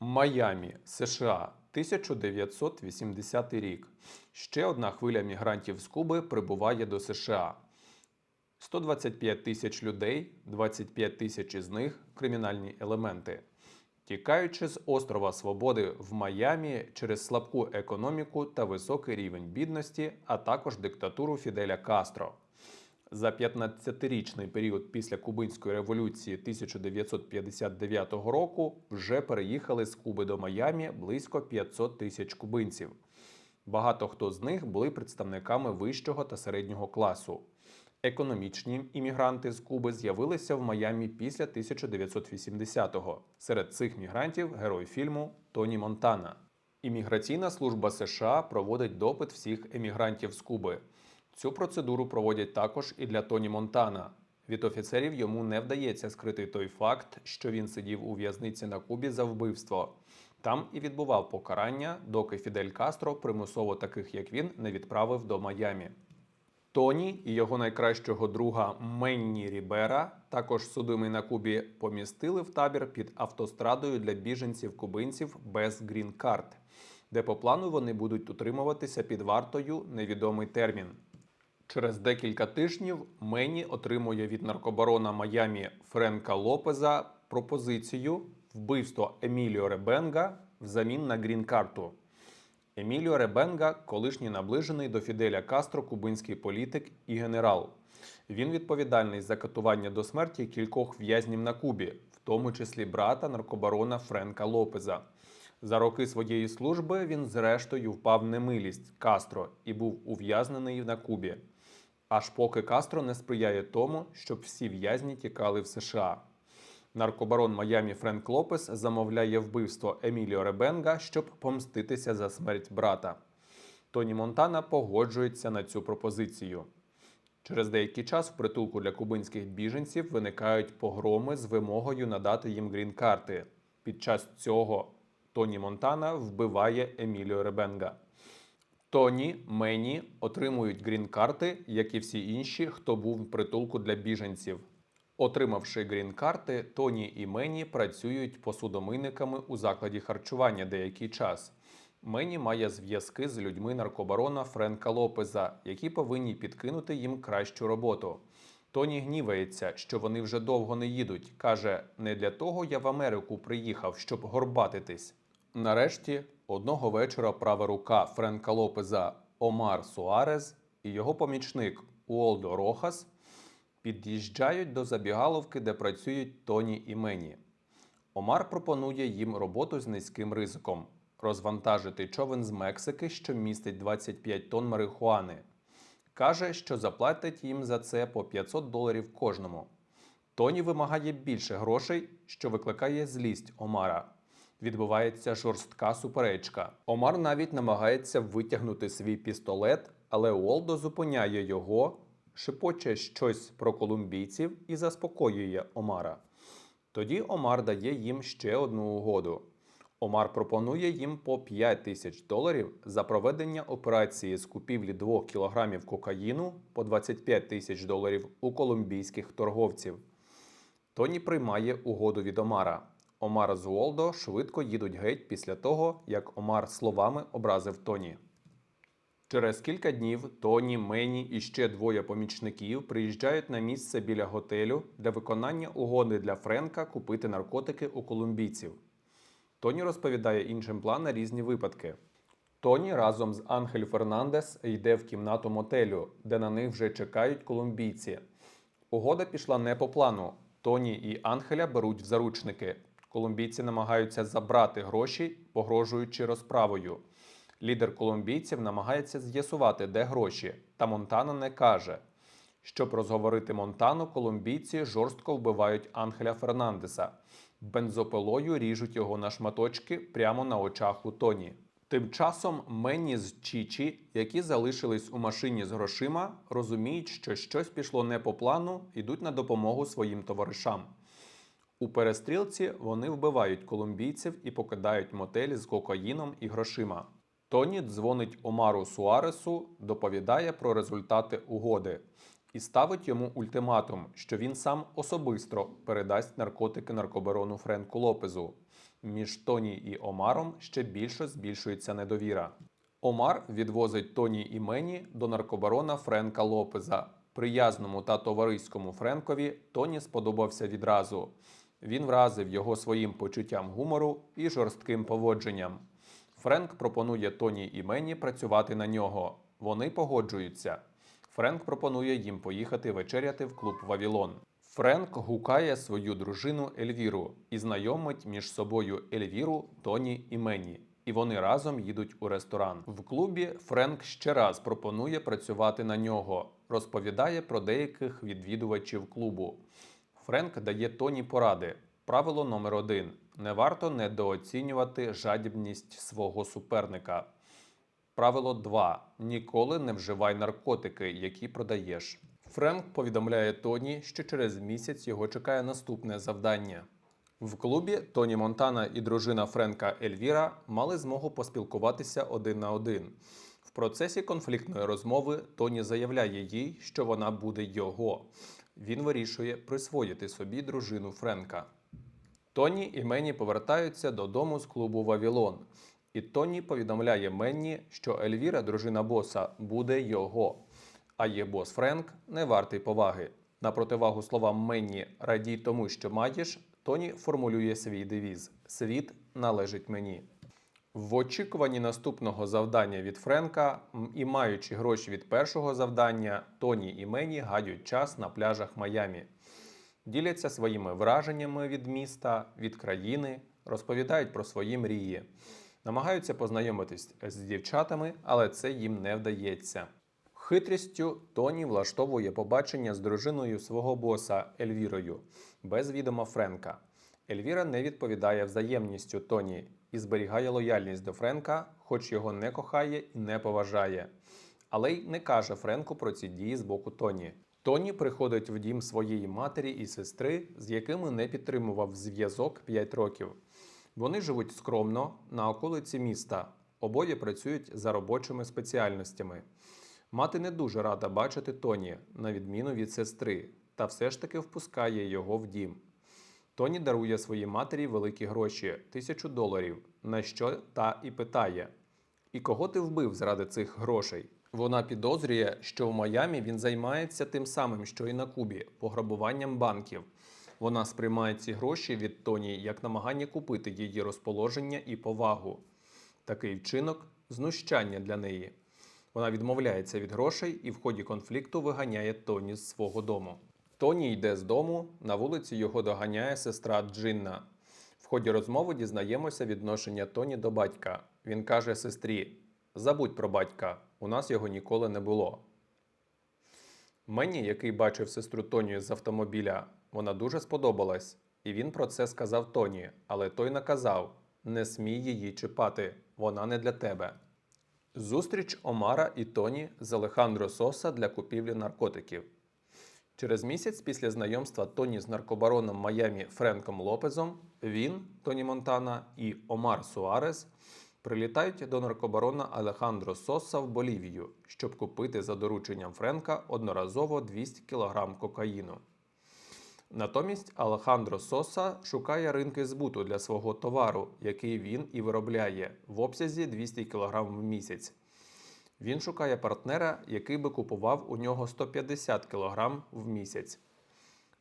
Майамі, США, 1980 рік. Ще одна хвиля мігрантів з Куби прибуває до США. 125 тисяч людей, 25 тисяч із них кримінальні елементи. Тікаючи з острова Свободи в Майамі через слабку економіку та високий рівень бідності, а також диктатуру Фіделя Кастро. За 15-річний період після Кубинської революції 1959 року вже переїхали з Куби до Майамі близько 500 тисяч кубинців. Багато хто з них були представниками вищого та середнього класу. Економічні іммігранти з Куби з'явилися в Майамі після 1980-го. Серед цих мігрантів герой фільму Тоні Монтана. Імміграційна служба США проводить допит всіх емігрантів з Куби. Цю процедуру проводять також і для Тоні Монтана. Від офіцерів йому не вдається скрити той факт, що він сидів у в'язниці на Кубі за вбивство. Там і відбував покарання, доки Фідель Кастро примусово таких як він не відправив до Майамі. Тоні і його найкращого друга Менні Рібера, також судимий на Кубі, помістили в табір під автострадою для біженців-кубинців без грін-карт, де по плану вони будуть утримуватися під вартою невідомий термін. Через декілька тижнів Менні отримує від наркобарона Майамі Френка Лопеза пропозицію вбивство Еміліо Ребенга взамін на грін-карту. Еміліо Ребенга колишній наближений до Фіделя Кастро кубинський політик і генерал. Він відповідальний за катування до смерті кількох в'язнів на Кубі, в тому числі брата наркобарона Френка Лопеза. За роки своєї служби він зрештою впав в немилість Кастро і був ув'язнений на Кубі. Аж поки Кастро не сприяє тому, щоб всі в'язні тікали в США. Наркобарон Майамі Френк Лопес замовляє вбивство Еміліо Ребенга, щоб помститися за смерть брата. Тоні Монтана погоджується на цю пропозицію. Через деякий час в притулку для кубинських біженців виникають погроми з вимогою надати їм грін-карти. Під час цього Тоні Монтана вбиває Еміліо Ребенга. Тоні, Мені отримують грін-карти, як і всі інші, хто був в притулку для біженців. Отримавши грін-карти, Тоні і Мені працюють посудомийниками у закладі харчування деякий час. Мені має зв'язки з людьми наркобарона Френка Лопеза, які повинні підкинути їм кращу роботу. Тоні гнівається, що вони вже довго не їдуть. каже: не для того я в Америку приїхав, щоб горбатитись. Нарешті, одного вечора права рука Френка Лопеза Омар Суарез і його помічник Уолдо Рохас під'їжджають до забігаловки, де працюють Тоні і Мені. Омар пропонує їм роботу з низьким ризиком розвантажити човен з Мексики, що містить 25 тонн марихуани. Каже, що заплатить їм за це по 500 доларів кожному. Тоні вимагає більше грошей, що викликає злість Омара. Відбувається жорстка суперечка. Омар навіть намагається витягнути свій пістолет, але Уолдо зупиняє його, шепоче щось про колумбійців і заспокоює Омара. Тоді Омар дає їм ще одну угоду. Омар пропонує їм по 5 тисяч доларів за проведення операції з купівлі 2 кілограмів кокаїну по 25 тисяч доларів у колумбійських торговців. Тоні приймає угоду від Омара. Омар з Уолдо швидко їдуть геть після того, як Омар словами образив Тоні. Через кілька днів Тоні, Мені і ще двоє помічників приїжджають на місце біля готелю для виконання угоди для Френка купити наркотики у колумбійців. Тоні розповідає іншим план на різні випадки. Тоні разом з Анхель Фернандес йде в кімнату мотелю, де на них вже чекають колумбійці. Угода пішла не по плану. Тоні і Анхеля беруть в заручники. Колумбійці намагаються забрати гроші, погрожуючи розправою. Лідер колумбійців намагається з'ясувати, де гроші, та Монтана не каже. Щоб розговорити Монтану, колумбійці жорстко вбивають Анхеля Фернандеса. Бензопилою ріжуть його на шматочки прямо на очах у Тоні. Тим часом Менні з Чічі, які залишились у машині з грошима, розуміють, що щось пішло не по плану, йдуть на допомогу своїм товаришам. У перестрілці вони вбивають колумбійців і покидають мотель з кокаїном і грошима. Тоні дзвонить Омару Суаресу, доповідає про результати угоди і ставить йому ультиматум, що він сам особисто передасть наркотики наркобарону Френку Лопезу. Між Тоні і Омаром ще більше збільшується недовіра. Омар відвозить Тоні і Мені до наркобарона Френка Лопеза. Приязному та товариському Френкові Тоні сподобався відразу. Він вразив його своїм почуттям гумору і жорстким поводженням. Френк пропонує Тоні і Мені працювати на нього. Вони погоджуються. Френк пропонує їм поїхати вечеряти в клуб Вавілон. Френк гукає свою дружину Ельвіру і знайомить між собою Ельвіру, Тоні і Мені. І вони разом їдуть у ресторан. В клубі Френк ще раз пропонує працювати на нього, розповідає про деяких відвідувачів клубу. Френк дає Тоні поради. Правило номер один: не варто недооцінювати жадібність свого суперника. Правило 2. Ніколи не вживай наркотики, які продаєш. Френк повідомляє Тоні, що через місяць його чекає наступне завдання. В клубі Тоні Монтана і дружина Френка Ельвіра мали змогу поспілкуватися один на один. В процесі конфліктної розмови Тоні заявляє їй, що вона буде його. Він вирішує присвоїти собі дружину Френка. Тоні і Менні повертаються додому з клубу Вавілон. І Тоні повідомляє Менні, що Ельвіра, дружина боса, буде його, а є бос Френк не вартий поваги. На противагу словам Менні радій тому, що маєш, Тоні формулює свій девіз: Світ належить мені. В очікуванні наступного завдання від Френка і маючи гроші від першого завдання, Тоні і Мені гадють час на пляжах Майамі. Діляться своїми враженнями від міста, від країни, розповідають про свої мрії, намагаються познайомитись з дівчатами, але це їм не вдається. Хитрістю Тоні влаштовує побачення з дружиною свого боса Ельвірою без відома Френка. Ельвіра не відповідає взаємністю Тоні і зберігає лояльність до Френка, хоч його не кохає і не поважає. Але й не каже Френку про ці дії з боку Тоні. Тоні приходить в дім своєї матері і сестри, з якими не підтримував зв'язок 5 років. Вони живуть скромно на околиці міста. Обоє працюють за робочими спеціальностями. Мати не дуже рада бачити Тоні, на відміну від сестри, та все ж таки впускає його в дім. Тоні дарує своїй матері великі гроші тисячу доларів, на що та і питає: І кого ти вбив заради цих грошей? Вона підозрює, що в Майамі він займається тим самим, що і на Кубі пограбуванням банків. Вона сприймає ці гроші від Тоні як намагання купити її розположення і повагу. Такий вчинок знущання для неї. Вона відмовляється від грошей і в ході конфлікту виганяє Тоні з свого дому. Тоні йде з дому, на вулиці його доганяє сестра Джинна. В ході розмови дізнаємося відношення Тоні до батька. Він каже сестрі: Забудь про батька, у нас його ніколи не було. Мені, який бачив сестру Тоні з автомобіля, вона дуже сподобалась, і він про це сказав Тоні, але той наказав: не смій її чіпати, вона не для тебе. Зустріч Омара і Тоні з Алехандро Соса для купівлі наркотиків. Через місяць після знайомства Тоні з наркобароном Майамі Френком Лопезом він, Тоні Монтана і Омар Суарес прилітають до наркобарона Алехандро Соса в Болівію, щоб купити за дорученням Френка одноразово 200 кг кокаїну. Натомість Алехандро Соса шукає ринки збуту для свого товару, який він і виробляє в обсязі 200 кг в місяць. Він шукає партнера, який би купував у нього 150 кг в місяць.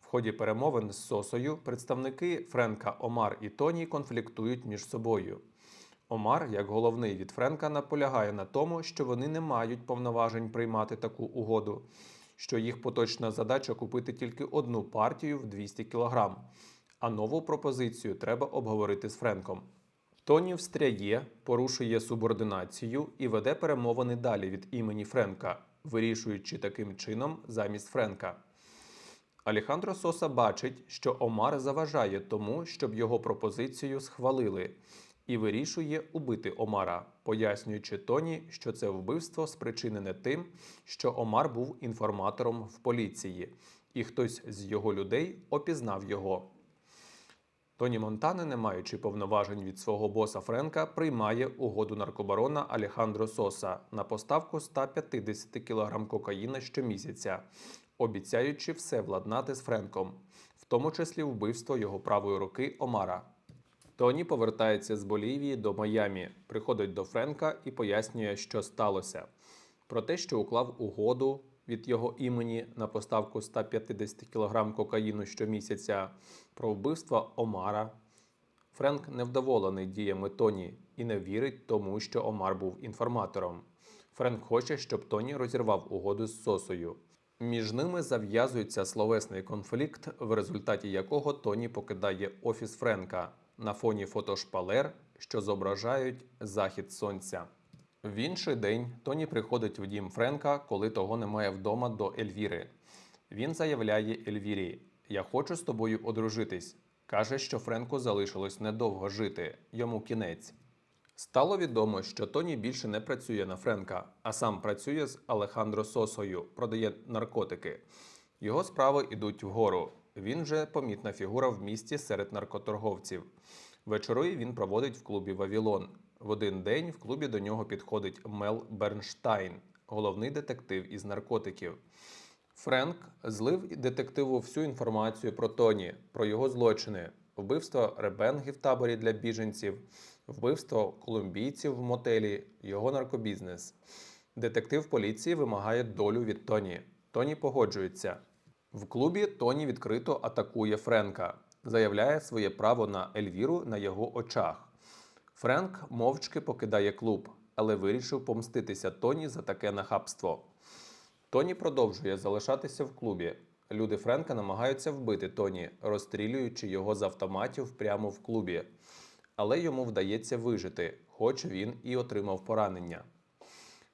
В ході перемовин з Сосою представники Френка Омар і Тоні конфліктують між собою. Омар, як головний від Френка, наполягає на тому, що вони не мають повноважень приймати таку угоду, що їх поточна задача купити тільки одну партію в 200 кг, а нову пропозицію треба обговорити з Френком. Тоні встряє, порушує субординацію і веде перемовини далі від імені Френка, вирішуючи таким чином замість Френка. Алехандро Соса бачить, що Омар заважає тому, щоб його пропозицію схвалили, і вирішує убити Омара, пояснюючи Тоні, що це вбивство спричинене тим, що Омар був інформатором в поліції, і хтось з його людей опізнав його. Тоні Монтане, не маючи повноважень від свого боса Френка, приймає угоду наркобарона Алехандро Соса на поставку 150 кг кокаїна щомісяця, обіцяючи все владнати з Френком, в тому числі вбивство його правої руки Омара. Тоні повертається з Болівії до Майамі, приходить до Френка і пояснює, що сталося. Про те, що уклав угоду від його імені на поставку 150 кг кокаїну щомісяця, про вбивство Омара. Френк невдоволений діями Тоні і не вірить тому, що Омар був інформатором. Френк хоче, щоб Тоні розірвав угоду з Сосою. Між ними зав'язується словесний конфлікт, в результаті якого Тоні покидає офіс Френка на фоні фотошпалер, що зображають захід сонця. В інший день Тоні приходить в дім Френка, коли того немає вдома до Ельвіри. Він заявляє Ельвірі: Я хочу з тобою одружитись. Каже, що Френку залишилось недовго жити, йому кінець. Стало відомо, що Тоні більше не працює на Френка, а сам працює з Алехандро Сосою, продає наркотики. Його справи йдуть вгору. Він вже помітна фігура в місті серед наркоторговців. Вечори він проводить в клубі Вавілон. В один день в клубі до нього підходить Мел Бернштайн, головний детектив із наркотиків. Френк злив детективу всю інформацію про Тоні, про його злочини, вбивство Ребенги в таборі для біженців, вбивство колумбійців в мотелі, його наркобізнес. Детектив поліції вимагає долю від Тоні. Тоні погоджується. В клубі Тоні відкрито атакує Френка, заявляє своє право на Ельвіру на його очах. Френк мовчки покидає клуб, але вирішив помститися Тоні за таке нахабство. Тоні продовжує залишатися в клубі. Люди Френка намагаються вбити Тоні, розстрілюючи його з автоматів прямо в клубі. Але йому вдається вижити, хоч він і отримав поранення.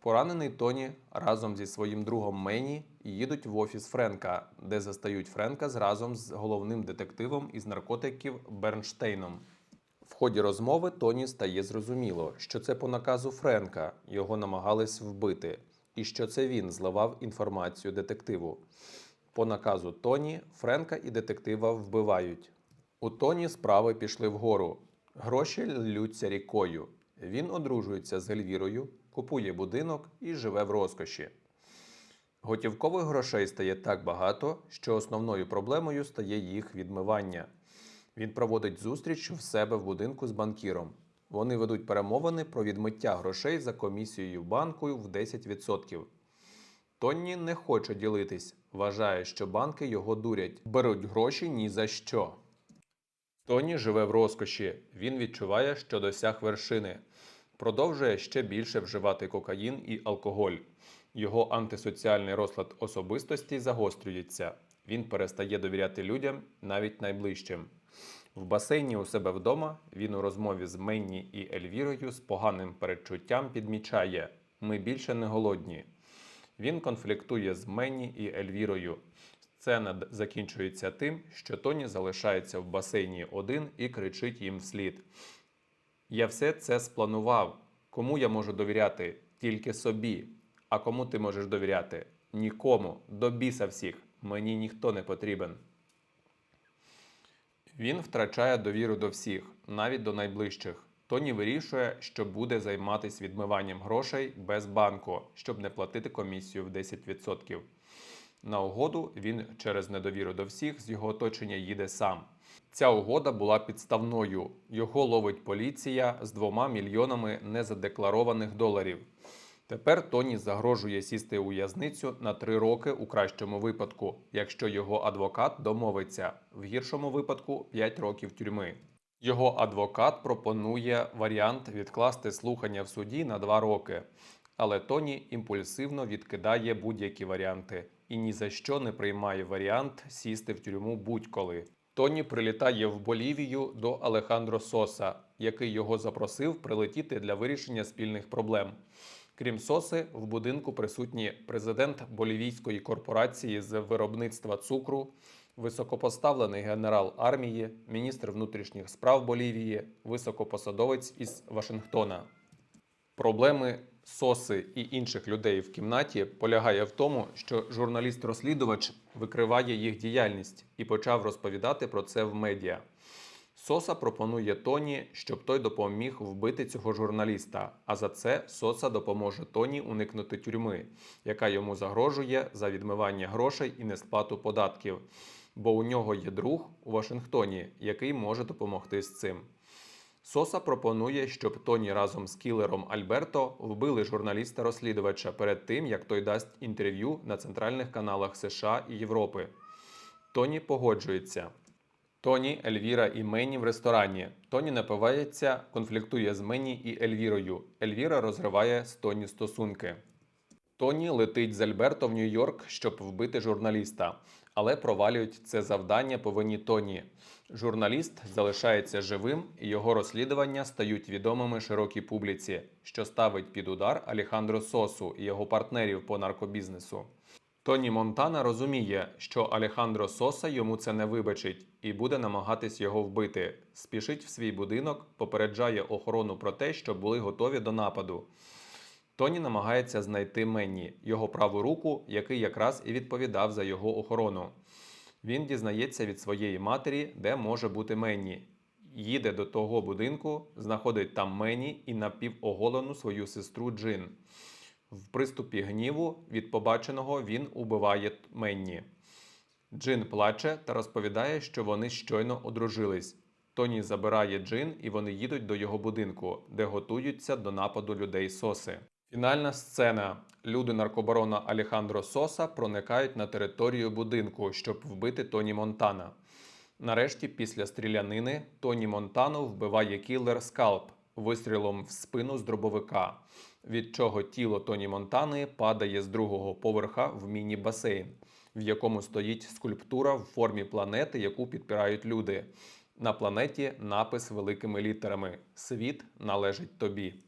Поранений Тоні разом зі своїм другом Мені їдуть в офіс Френка, де застають Френка разом з головним детективом із наркотиків Бернштейном. В ході розмови Тоні стає зрозуміло, що це по наказу Френка його намагались вбити, і що це він зливав інформацію детективу. По наказу Тоні Френка і детектива вбивають. У Тоні справи пішли вгору. Гроші ллються рікою. Він одружується з Ельвірою, купує будинок і живе в розкоші. Готівкових грошей стає так багато, що основною проблемою стає їх відмивання. Він проводить зустріч в себе в будинку з банкіром. Вони ведуть перемовини про відмиття грошей за комісією банку в 10%. Тонні не хоче ділитись, вважає, що банки його дурять, беруть гроші ні за що. Тоні живе в розкоші. Він відчуває, що досяг вершини. Продовжує ще більше вживати кокаїн і алкоголь. Його антисоціальний розлад особистості загострюється. Він перестає довіряти людям, навіть найближчим. В басейні у себе вдома він у розмові з Менні і Ельвірою з поганим передчуттям підмічає: ми більше не голодні. Він конфліктує з Менні і Ельвірою. Сцена закінчується тим, що Тоні залишається в басейні один і кричить їм вслід. Я все це спланував. Кому я можу довіряти? Тільки собі. А кому ти можеш довіряти? Нікому. До біса всіх. Мені ніхто не потрібен. Він втрачає довіру до всіх, навіть до найближчих. Тоні вирішує, що буде займатися відмиванням грошей без банку, щоб не платити комісію в 10%. На угоду він через недовіру до всіх з його оточення їде сам. Ця угода була підставною. Його ловить поліція з двома мільйонами незадекларованих доларів. Тепер Тоні загрожує сісти у в'язницю на три роки у кращому випадку, якщо його адвокат домовиться, в гіршому випадку 5 років тюрми. Його адвокат пропонує варіант відкласти слухання в суді на 2 роки, але Тоні імпульсивно відкидає будь-які варіанти і ні за що не приймає варіант сісти в тюрму будь-коли. Тоні прилітає в Болівію до Алехандро Соса, який його запросив прилетіти для вирішення спільних проблем. Крім Соси, в будинку присутні президент Болівійської корпорації з виробництва цукру, високопоставлений генерал армії, міністр внутрішніх справ Болівії, високопосадовець із Вашингтона. Проблеми Соси і інших людей в кімнаті полягає в тому, що журналіст-розслідувач викриває їх діяльність і почав розповідати про це в медіа. Соса пропонує Тоні, щоб той допоміг вбити цього журналіста. А за це Соса допоможе Тоні уникнути тюрми, яка йому загрожує за відмивання грошей і несплату податків. Бо у нього є друг у Вашингтоні, який може допомогти з цим. Соса пропонує, щоб Тоні разом з кілером Альберто вбили журналіста-розслідувача перед тим, як той дасть інтерв'ю на центральних каналах США і Європи. Тоні погоджується. Тоні, Ельвіра і Мені в ресторані. Тоні напивається, конфліктує з Мені і Ельвірою. Ельвіра розриває з Тоні стосунки. Тоні летить з Альберто в Нью-Йорк, щоб вбити журналіста, але провалюють це завдання по вині Тоні. Журналіст залишається живим, і його розслідування стають відомими широкій публіці, що ставить під удар Алехандро Сосу і його партнерів по наркобізнесу. Тоні Монтана розуміє, що Алехандро Соса йому це не вибачить і буде намагатись його вбити. Спішить в свій будинок, попереджає охорону про те, що були готові до нападу. Тоні намагається знайти Менні, його праву руку, який якраз і відповідав за його охорону. Він дізнається від своєї матері, де може бути Менні. Їде до того будинку, знаходить там Менні і напівоголену свою сестру Джин. В приступі гніву від побаченого він убиває Менні. Джин плаче та розповідає, що вони щойно одружились. Тоні забирає Джин і вони їдуть до його будинку, де готуються до нападу людей Соси. Фінальна сцена. Люди наркобарона Алехандро Соса проникають на територію будинку, щоб вбити Тоні Монтана. Нарешті, після стрілянини, Тоні Монтану вбиває кілер Скалп вистрілом в спину з дробовика, від чого тіло Тоні Монтани падає з другого поверха в міні-басейн, в якому стоїть скульптура в формі планети, яку підпирають люди. На планеті напис великими літерами Світ належить тобі.